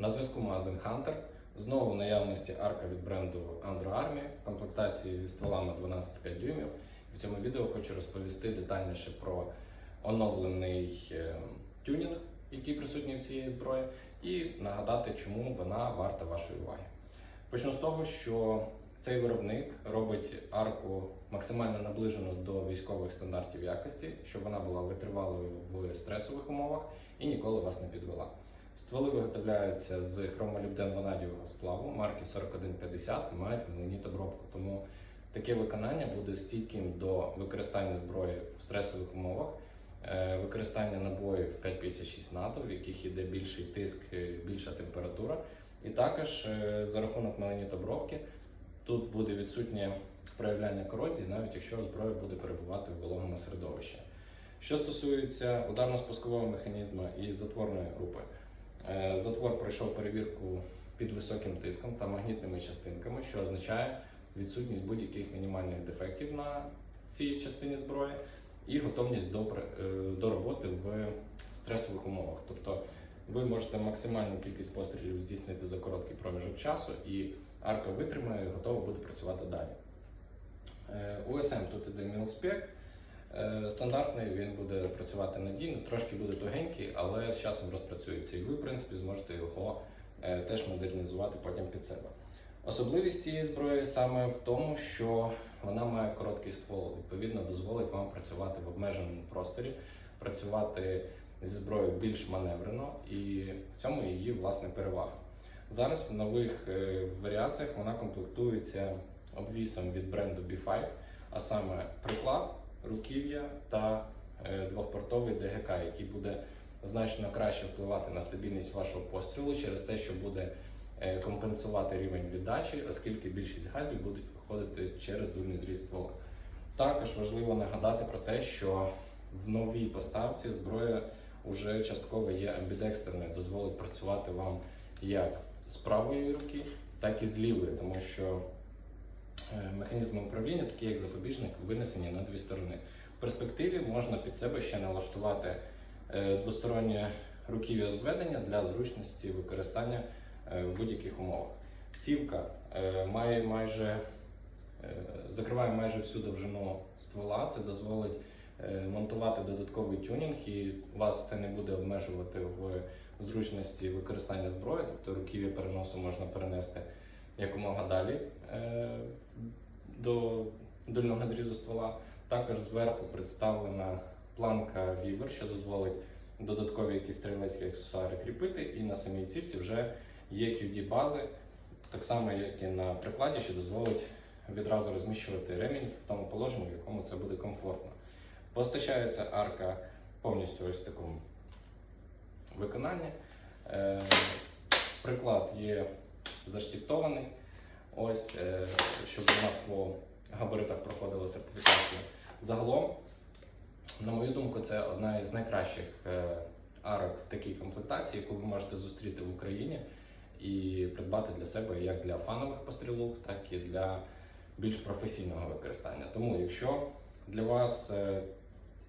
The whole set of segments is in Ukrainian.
На зв'язку магазин Hunter. Знову в наявності арка від бренду Andro Army в комплектації зі стволами 12,5 дюймів. В цьому відео хочу розповісти детальніше про оновлений е, тюнінг, який присутній в цієї зброї, і нагадати, чому вона варта вашої уваги. Почну з того, що цей виробник робить арку максимально наближену до військових стандартів якості, щоб вона була витривалою в стресових умовах і ніколи вас не підвела. Стволи виготовляються з хромолібден ванадієвого сплаву марки 4150 і мають меленіт обробку. Тому таке виконання буде стійким до використання зброї в стресових умовах, е, використання набоїв 556 НАТО, в яких йде більший тиск, е, більша температура. І також е, за рахунок меленіт обробки тут буде відсутнє проявляння корозії, навіть якщо зброя буде перебувати в вологому середовищі. Що стосується ударно-спускового механізму і затворної групи, Затвор пройшов перевірку під високим тиском та магнітними частинками, що означає відсутність будь-яких мінімальних дефектів на цій частині зброї і готовність до, е, до роботи в стресових умовах. Тобто ви можете максимальну кількість пострілів здійснити за короткий проміжок часу, і арка витримає і готова буде працювати далі. Е, USM тут іде мілспек. Е, Стандартний він буде працювати надійно, трошки буде тугенький, але з часом розпрацюється. І ви, в принципі, зможете його е, теж модернізувати потім під себе. Особливість цієї зброї саме в тому, що вона має короткий ствол, відповідно, дозволить вам працювати в обмеженому просторі, працювати зі зброєю більш маневрено, і в цьому її власне перевага. Зараз в нових е, варіаціях вона комплектується обвісом від бренду B5, а саме приклад руків'я та е, двохпортовий ДГК, який буде значно краще впливати на стабільність вашого пострілу через те, що буде е, компенсувати рівень віддачі, оскільки більшість газів будуть виходити через дульний зріз ствола. Також важливо нагадати про те, що в новій поставці зброя вже частково є амбідекстерною, дозволить працювати вам як з правої руки, так і з лівої, тому що механізми управління, такі як запобіжник, винесені на дві сторони. В перспективі можна під себе ще налаштувати е, двостороннє руків'я зведення для зручності використання е, в будь-яких умовах. Цівка е, має майже е, закриває майже всю довжину ствола. Це дозволить е, монтувати додатковий тюнінг, і вас це не буде обмежувати в зручності використання зброї, тобто руків'я переносу можна перенести якомога далі е, до дульного зрізу ствола. Також зверху представлена планка Вівер, що дозволить додаткові якісь стрілецькі аксесуари кріпити, і на самій цівці вже є QD-бази, так само, як і на прикладі, що дозволить відразу розміщувати ремінь в тому положенні, в якому це буде комфортно. Постачається арка повністю ось в такому виконанні. Е, Приклад є заштифтований. Ось, е, щоб вона по габаритах проходила сертифікацію. Загалом, на мою думку, це одна із найкращих е, арок в такій комплектації, яку ви можете зустріти в Україні і придбати для себе як для фанових пострілок, так і для більш професійного використання. Тому, якщо для вас е,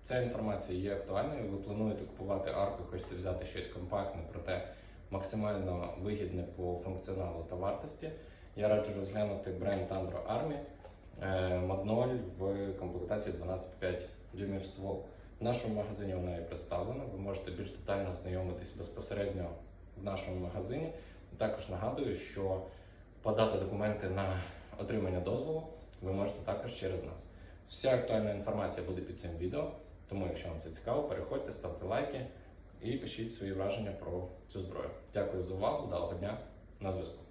ця інформація є актуальною, ви плануєте купувати арку, хочете взяти щось компактне, проте максимально вигідне по функціоналу та вартості. Я раджу розглянути бренд Andro Army е, Mod 0 в комплектації 12,5 дюймів ствол. В нашому магазині вона є представлена. Ви можете більш детально ознайомитись безпосередньо в нашому магазині. Також нагадую, що подати документи на отримання дозволу ви можете також через нас. Вся актуальна інформація буде під цим відео, тому якщо вам це цікаво, переходьте, ставте лайки і пишіть свої враження про цю зброю. Дякую за увагу, вдалого дня на зв'язку.